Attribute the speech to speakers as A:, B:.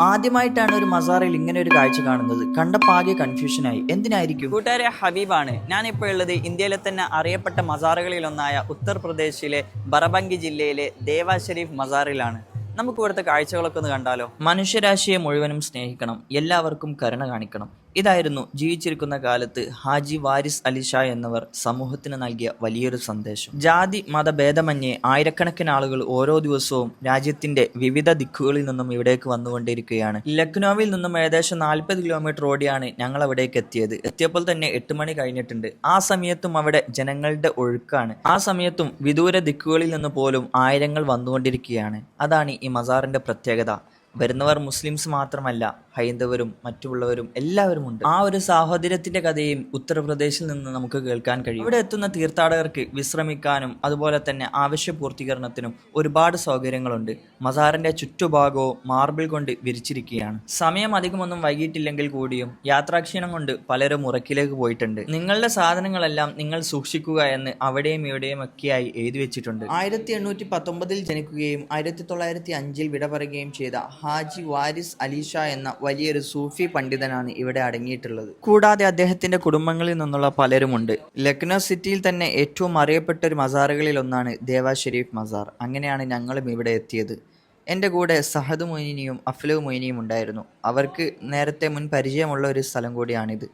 A: ആദ്യമായിട്ടാണ് ഒരു മസാറയിൽ ഇങ്ങനെ ഒരു കാഴ്ച കാണുന്നത്. കണ്ടപ്പാകെ കൺഫ്യൂഷനായി എന്തിനായിരിക്കും?
B: കൂട്ടുകാരെ ഹബീബാണ്. ഞാൻ ഇപ്പോൾ ഉള്ളത് ഇന്ത്യയിലെ തന്നെ അറിയപ്പെട്ട മസാറുകളിൽ ഒന്നായ ഉത്തർപ്രദേശിലെ ബറബങ്കി ജില്ലയിലെ ദേവാ ഷെരീഫ് മസാറിലാണ് നമുക്ക് ഇവിടുത്തെ കാഴ്ചകളൊക്കെ ഒന്ന് കണ്ടാലോ?
A: മനുഷ്യരാശിയെ മുഴുവനും സ്നേഹിക്കണം. എല്ലാവർക്കും കരുണ കാണിക്കണം. ഇതായിരുന്നു ജീവിച്ചിരിക്കുന്ന കാലത്ത് ഹാജി വാരിസ് അലി ഷാ എന്നിവർ സമൂഹത്തിന് നൽകിയ വലിയൊരു സന്ദേശം. ജാതി മതഭേദമന്യേ ആയിരക്കണക്കിന് ആളുകൾ ഓരോ ദിവസവും രാജ്യത്തിന്റെ വിവിധ ദിക്കുകളിൽ നിന്നും ഇവിടേക്ക് വന്നുകൊണ്ടിരിക്കുകയാണ്. ലക്നോവിൽ നിന്നും ഏകദേശം നാൽപ്പത് കിലോമീറ്റർ ഓടിയാണ് ഞങ്ങൾ അവിടേക്ക് എത്തിയത്. എത്തിയപ്പോൾ തന്നെ എട്ട് മണി കഴിഞ്ഞിട്ടുണ്ട്. ആ സമയത്തും അവിടെ ജനങ്ങളുടെ ഒഴുക്കാണ്. ആ സമയത്തും വിദൂര ദിക്കുകളിൽ നിന്ന് പോലും ആയിരങ്ങൾ വന്നുകൊണ്ടിരിക്കുകയാണ്. അതാണ് ഈ മസാറിന്റെ പ്രത്യേകത. വരുന്നവർ മുസ്ലിംസ് മാത്രമല്ല ഹൈന്ദവരും മറ്റുള്ളവരും എല്ലാവരും ഉണ്ട്. ആ ഒരു സാഹോദര്യത്തിന്റെ കഥയും ഉത്തർപ്രദേശിൽ നിന്ന് നമുക്ക് കേൾക്കാൻ കഴിയും. ഇവിടെ എത്തുന്ന തീർത്ഥാടകർക്ക് വിശ്രമിക്കാനും അതുപോലെ തന്നെ ആവശ്യ പൂർത്തീകരണത്തിനും ഒരുപാട് സൗകര്യങ്ങളുണ്ട്. മസാറിന്റെ ചുറ്റുഭാഗവും മാർബിൾ കൊണ്ട് വിരിച്ചിരിക്കുകയാണ്. സമയം അധികമൊന്നും വൈകിട്ടില്ലെങ്കിൽ കൂടിയും യാത്രാക്ഷീണം കൊണ്ട് പലരും ഉറക്കിലേക്ക് പോയിട്ടുണ്ട്. നിങ്ങളുടെ സാധനങ്ങളെല്ലാം നിങ്ങൾ സൂക്ഷിക്കുക എന്ന് അവിടെയും ഇവിടെയും ഒക്കെയായി എഴുതി വെച്ചിട്ടുണ്ട്. ആയിരത്തി എണ്ണൂറ്റി പത്തൊമ്പതിൽ ജനിക്കുകയും ആയിരത്തി തൊള്ളായിരത്തി അഞ്ചിൽ വിട പറയുകയും ചെയ്ത ഹാജി വാരിസ് അലീഷ എന്ന വലിയൊരു സൂഫി പണ്ഡിതനാണ് ഇവിടെ അടങ്ങിയിട്ടുള്ളത്. കൂടാതെ അദ്ദേഹത്തിന്റെ കുടുംബങ്ങളിൽ നിന്നുള്ള പലരുമുണ്ട്. ലക്നൗ സിറ്റിയിൽ തന്നെ ഏറ്റവും അറിയപ്പെട്ട ഒരു മസാറുകളിൽ ഒന്നാണ് ദേവാ ഷെരീഫ് മസാർ. അങ്ങനെയാണ് ഞങ്ങളും ഇവിടെ എത്തിയത്. എന്റെ കൂടെ സഹദ് മൊയ്നിയും അഫ്ലവ് മൊയ്നിയും ഉണ്ടായിരുന്നു. അവർക്ക് നേരത്തെ മുൻ പരിചയമുള്ള ഒരു സ്ഥലം കൂടിയാണിത്.